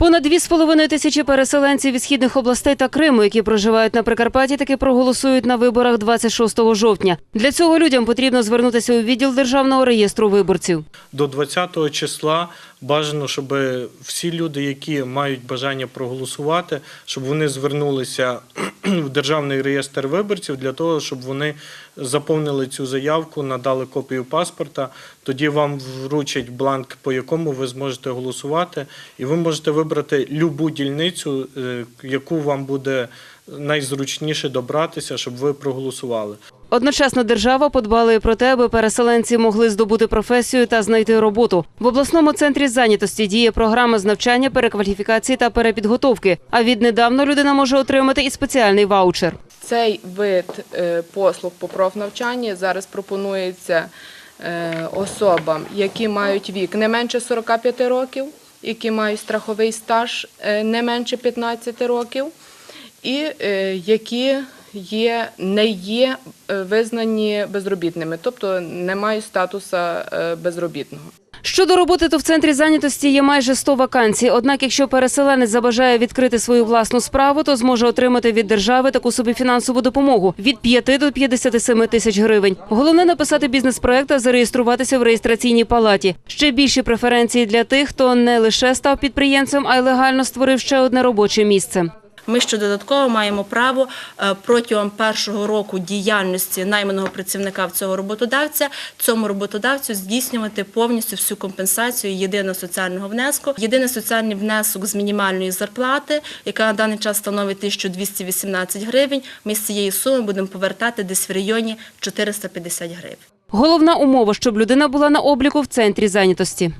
Понад 2,5 тисячі переселенців від східних областей та Криму, які проживають на Прикарпатті, таки проголосують на виборах 26 жовтня. Для цього людям потрібно звернутися у відділ державного реєстру виборців. До 20 числа бажано, щоб всі люди, які мають бажання проголосувати, щоб вони звернулися в державний реєстр виборців для того, щоб вони заповнили цю заявку, надали копію паспорта. Тоді вам вручать бланк, по якому ви зможете голосувати, і ви можете вибрати любу дільницю, е, яку вам буде найзручніше добратися, щоб ви проголосували. Одночасно держава подбала про те, аби переселенці могли здобути професію та знайти роботу. В обласному центрі зайнятості діє програма з навчання, перекваліфікації та перепідготовки. А віднедавна людина може отримати і спеціальний ваучер. Цей вид е, послуг по профнавчанні зараз пропонується е, особам, які мають вік не менше 45 років, які мають страховий стаж е, не менше 15 років, і які є, не є е, визнані безробітними, тобто не мають статусу е, безробітного. Щодо роботи, то в центрі зайнятості є майже 100 вакансій. Однак, якщо переселенець забажає відкрити свою власну справу, то зможе отримати від держави таку собі фінансову допомогу від 5 до 57 тисяч гривень. Головне написати бізнес-проект та зареєструватися в реєстраційній палаті. Ще більші преференції для тих, хто не лише став підприємцем, а й легально створив ще одне робоче місце. Ми ще додатково маємо право е, протягом першого року діяльності найманого працівника в цього роботодавця цьому роботодавцю здійснювати повністю всю компенсацію єдиного соціального внеску. Єдиний соціальний внесок з мінімальної зарплати, яка на даний час становить 1218 гривень. Ми з цієї суми будемо повертати десь в районі 450 гривень. Головна умова, щоб людина була на обліку в центрі зайнятості.